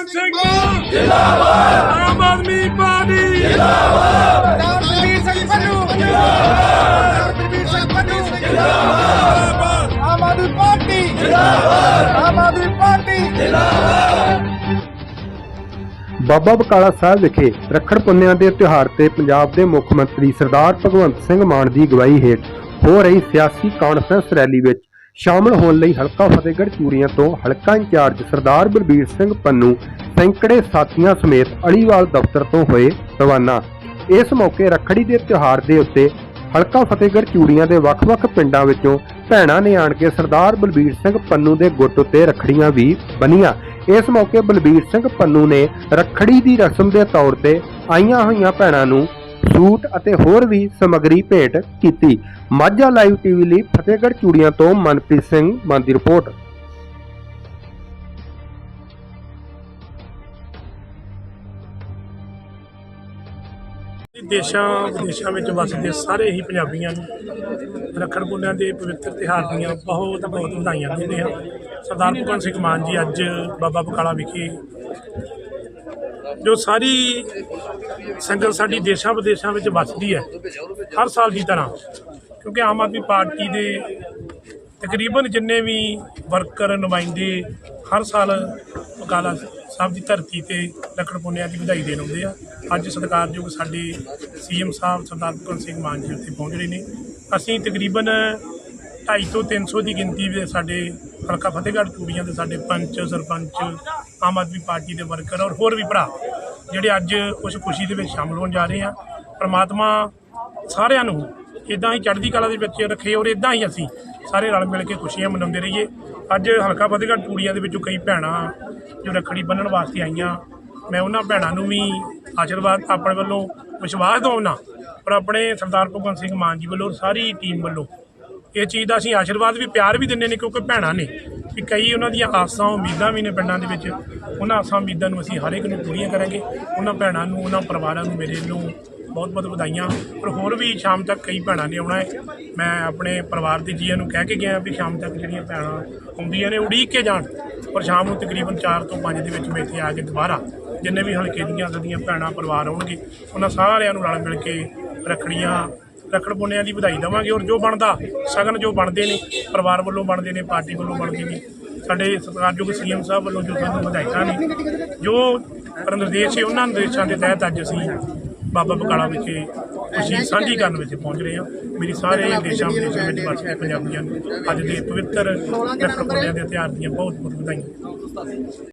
ਭਗਵੰਤ ਸਿੰਘ ਜਿੰਦਾਬਾਦ। ਆਮ ਆਦਮੀ ਪਾਰਟੀ। ਜਿੰਦਾਬਾਦ। ਰਣਵੀਰ ਸਿੰਘ ਪੰਨੂ ਜਿੰਦਾਬਾਦ ਰਣਵੀਰ ਸਿੰਘ ਪੰਨੂ ਜਿੰਦਾਬਾਦ। ਆਮ ਆਦਮੀ ਪਾਰਟੀ। ਜਿੰਦਾਬਾਦ। ਆਮ ਆਦਮੀ ਪਾਰਟੀ। ਬਾਬਾ ਬਕਾਲਾ ਸਾਹਿਬ ਵਿਖੇ ਰੱਖੜ ਪੁੰਨਿਆਂ ਦੇ ਤਿਉਹਾਰ ਤੇ ਪੰਜਾਬ ਦੇ ਮੁੱਖ ਮੰਤਰੀ ਸਰਦਾਰ ਭਗਵੰਤ ਸਿੰਘ ਮਾਨ ਦੀ ਅਗਵਾਈ ਹੇਠ ਹੋ ਰਹੀ ਸਿਆਸੀ ਕਾਨਫਰੰਸ ਰੈਲੀ ਵਿੱਚ ਸ਼ਾਮਲ ਹੋਣ ਲਈ ਹਲਕਾ ਫਤਿਹਗੜ੍ਹ ਚੂੜੀਆਂ ਤੋਂ ਹਲਕਾ ਇੰਚਾਰਜ ਸਰਦਾਰ ਬਲਬੀਰ ਸਿੰਘ ਪੰਨੂ, ਸੈਂਕੜੇ ਸਾਥੀਆਂ ਸਮੇਤ ਅਲੀਵਾਲ ਦਫ਼ਤਰ ਤੋਂ ਹੋਏ ਰਵਾਨਾ। ਇਸ ਮੌਕੇ ਰੱਖੜੀ ਦੇ ਤਿਉਹਾਰ ਦੇ ਉੱਤੇ ਹਲਕਾ ਫਤਿਹਗੜ੍ਹ ਚੂੜੀਆਂ ਦੇ ਵੱਖ-ਵੱਖ ਪਿੰਡਾਂ ਵਿੱਚੋਂ ਭੈਣਾਂ ਨੇ ਆਣ ਕੇ ਸਰਦਾਰ ਬਲਬੀਰ ਸਿੰਘ ਪੰਨੂ ਦੇ ਗੁੱਟ ਉੱਤੇ ਰੱਖੜੀਆਂ ਵੀ ਬੰਨੀਆਂ। ਇਸ ਮੌਕੇ ਬਲਬੀਰ ਸਿੰਘ ਪੰਨੂ ਨੇ ਰੱਖੜੀ ਦੀ ਰਸਮ ਦੇ ਤੌਰ ਤੇ ਆਈਆਂ ਹੋਈਆਂ ਭੈਣਾਂ ਨੂੰ ਸੂਟ ਅਤੇ ਹੋਰ ਵੀ ਸਮੱਗਰੀ ਭੇਟ ਕੀਤੀ। ਮਾਝਾ ਲਾਈਵ ਟੀਵੀ ਲਈ ਫਤਿਹਗੜ੍ਹ ਚੂੜੀਆਂ ਤੋਂ ਮਨਪ੍ਰੀਤ ਸਿੰਘ ਮਾਨ ਦੀ ਰਿਪੋਰਟ। ਦੇਸ਼ਾਂ, ਵਿਦੇਸ਼ਾਂ ਵਿੱਚ ਵਸਦੇ ਸਾਰੇ ਹੀ ਪੰਜਾਬੀਆਂ ਨੂੰ ਰੱਖੜ ਪੁੰਨਿਆਂ ਦੇ ਪਵਿੱਤਰ ਤਿਉਹਾਰ ਦੀਆਂ ਬਹੁਤ ਬਹੁਤ ਵਧਾਈਆਂ ਦਿੰਦੇ ਹਾਂ। ਸਰਦਾਰ ਭਗਵੰਤ ਸਿੰਘ ਮਾਨ ਜੀ ਅੱਜ ਬਾਬਾ ਬਕਾਲਾ ਵਿਖੇ ਜੋ ਸਾਰੀ ਸੰਗਤ ਸਾਡੀ ਦੇਸ਼ਾਂ ਵਿਦੇਸ਼ਾਂ ਵਿੱਚ ਵੱਸਦੀ ਹੈ, ਹਰ ਸਾਲ ਦੀ ਤਰ੍ਹਾਂ। ਕਿਉਂਕਿ ਆਮ ਆਦਮੀ ਪਾਰਟੀ ਦੇ ਤਕਰੀਬਨ ਜਿੰਨੇ ਵੀ ਵਰਕਰ, ਨੁਮਾਇੰਦੇ ਹਰ ਸਾਲ ਬਕਾਲਾ ਸਾਹਿਬ ਦੀ ਧਰਤੀ ਤੇ ਲੱਖੜ ਪੁੰਨਿਆਂ ਦੀ ਵਧਾਈ ਦੇਣ ਆਉਂਦੇ ਆ। ਅੱਜ ਸਤਿਕਾਰਯੋਗ ਸਾਡੇ ਸੀਐਮ ਸਾਹਿਬ ਸਰਦਾਰ ਭਗਵੰਤ ਸਿੰਘ ਮਾਨ ਜੀ ਉੱਥੇ ਪਹੁੰਚ ਰਹੇ ਨੇ। ਅਸੀਂ ਤਕਰੀਬਨ 250 ਤੋਂ 300 ਦੀ ਗਿਣਤੀ ਦੇ ਸਾਡੇ ਹਲਕਾ ਫਤਿਹਗੜ੍ਹ ਚੂੜੀਆਂ ਦੇ ਸਾਡੇ ਪੰਚ, ਸਰਪੰਚ, ਆਮ ਆਦਮੀ ਪਾਰਟੀ ਦੇ ਵਰਕਰ ਔਰ ਹੋਰ ਵੀ ਭਰਾ ਜਿਹੜੇ ਅੱਜ ਉਸ ਖੁਸ਼ੀ ਦੇ ਵਿੱਚ ਸ਼ਾਮਲ ਹੋਣ ਜਾ ਰਹੇ ਆ ਪ੍ਰਮਾਤਮਾ ਸਾਰਿਆਂ ਨੂੰ ਇਦਾਂ ਹੀ ਚੜ੍ਹਦੀ ਕਲਾ ਦੇ ਵਿੱਚ ਰੱਖੇ ਔਰ ਇਦਾਂ ਹੀ ਅਸੀਂ ਸਾਰੇ ਰਲ ਮਿਲ ਕੇ ਖੁਸ਼ੀਆਂ ਮਨਾਉਂਦੇ ਰਹੀਏ। ਅੱਜ ਹਲਕਾ ਫਤਿਹਗੜ੍ਹ ਟੂੜੀਆਂ ਦੇ ਵਿੱਚੋਂ ਕਈ ਭੈਣਾਂ ਜੋ ਰੱਖੜੀ ਬੰਨਣ ਵਾਸਤੇ ਆਈਆਂ। ਮੈਂ ਉਹਨਾਂ ਭੈਣਾਂ ਨੂੰ ਵੀ ਆਸ਼ੀਰਵਾਦ ਆਪਣੇ ਵੱਲੋਂ ਵਿਸ਼ਵਾਸ ਦਵਾਉਣਾ ਪਰ ਆਪਣੇ ਸਰਦਾਰ ਭਗਵੰਤ ਸਿੰਘ ਮਾਨ ਜੀ ਵੱਲੋਂ ਸਾਰੀ ਟੀਮ ਵੱਲੋਂ। ਇਹ ਚੀਜ਼ ਦਾ ਅਸੀਂ ਆਸ਼ੀਰਵਾਦ ਵੀ ਪਿਆਰ ਵੀ ਦਿੰਦੇ ਨੇ ਕਿਉਂਕਿ ਭੈਣਾਂ ਨੇ। ਵੀ ਕਈ ਉਹਨਾਂ ਦੀਆਂ ਆਸਾਂ, ਉਮੀਦਾਂ ਵੀ ਨੇ ਪਿੰਡਾਂ ਦੇ ਵਿੱਚ। ਉਹਨਾਂ ਆਸਾਂ, ਉਮੀਦਾਂ ਨੂੰ ਅਸੀਂ ਹਰ ਇੱਕ ਨੂੰ ਪੂਰੀਆਂ ਕਰਾਂਗੇ। ਉਹਨਾਂ ਭੈਣਾਂ ਨੂੰ, ਉਹਨਾਂ ਪਰਿਵਾਰਾਂ ਨੂੰ ਮੇਰੇ ਨੂੰ ਬਹੁਤ ਬਹੁਤ ਵਧਾਈਆਂ। ਪਰ ਹੋਰ ਵੀ ਸ਼ਾਮ ਤੱਕ ਕਈ ਭੈਣਾਂ ਨੇ ਆਉਣਾ ਹੈ। ਮੈਂ ਆਪਣੇ ਪਰਿਵਾਰ ਦੇ ਜੀਆਂ ਨੂੰ ਕਹਿ ਕੇ ਗਿਆ ਵੀ ਸ਼ਾਮ ਤੱਕ ਜਿਹੜੀਆਂ ਭੈਣਾਂ ਆਉਂਦੀਆਂ ਨੇ ਉਡੀਕ ਕੇ ਜਾਣ। ਪਰ ਸ਼ਾਮ ਨੂੰ ਤਕਰੀਬਨ 4 ਤੋਂ 5 ਦੇ ਵਿੱਚ ਮੈਂ ਇੱਥੇ ਆ ਕੇ ਦੁਬਾਰਾ ਜਿੰਨੇ ਵੀ ਹਲਕੇ ਦੀਆਂ, ਸਾਡੀਆਂ ਭੈਣਾਂ, ਪਰਿਵਾਰ ਆਉਣਗੇ, ਉਹਨਾਂ ਸਾਰਿਆਂ ਨੂੰ ਰਲ ਮਿਲ ਕੇ ਰੱਖੜੀਆਂ ਰੱਖੜ ਪੁੰਨਿਆਂ ਦੀ ਵਧਾਈ ਦੇਵਾਂਗੇ ਔਰ ਜੋ ਬਣਦਾ, ਸਗਨ ਜੋ ਬਣਦੇ ਨੇ, ਪਰਿਵਾਰ ਵੱਲੋਂ ਬਣਦੇ ਨੇ, ਪਾਰਟੀ ਵੱਲੋਂ ਬਣਦੇ ਨੇ, ਸਾਡੇ ਸਤਿਕਾਰਯੋਗ ਸੀਐਮ ਸਾਹਿਬ ਵੱਲੋਂ ਜੋ ਸਾਨੂੰ ਵਧਾਈਆਂ ਨੇ, ਜੋ ਨਿਰਦੇਸ਼ ਹੈ, ਉਹਨਾਂ ਨਿਰਦੇਸ਼ਾਂ ਦੇ ਤਹਿਤ ਅੱਜ ਅਸੀਂ ਬਾਬਾ ਬਕਾਲਾ ਵਿਖੇ ਖੁਸ਼ੀ ਸਾਂਝੀ ਕਰਨ ਵਿੱਚ ਪਹੁੰਚ ਰਹੇ ਹਾਂ। ਮੇਰੀ ਸਾਰੇ ਦੇਸ਼ਾਂ ਵਿਦੇਸ਼ਾਂ ਵਿੱਚ ਵਸਦੇ ਪੰਜਾਬੀਆਂ ਨੂੰ ਅੱਜ ਦੇ ਪਵਿੱਤਰ ਰੱਖੜ ਪੁੰਨਿਆਂ ਦੇ ਤਿਉਹਾਰ ਦੀਆਂ ਬਹੁਤ ਬਹੁਤ ਵਧਾਈਆਂ।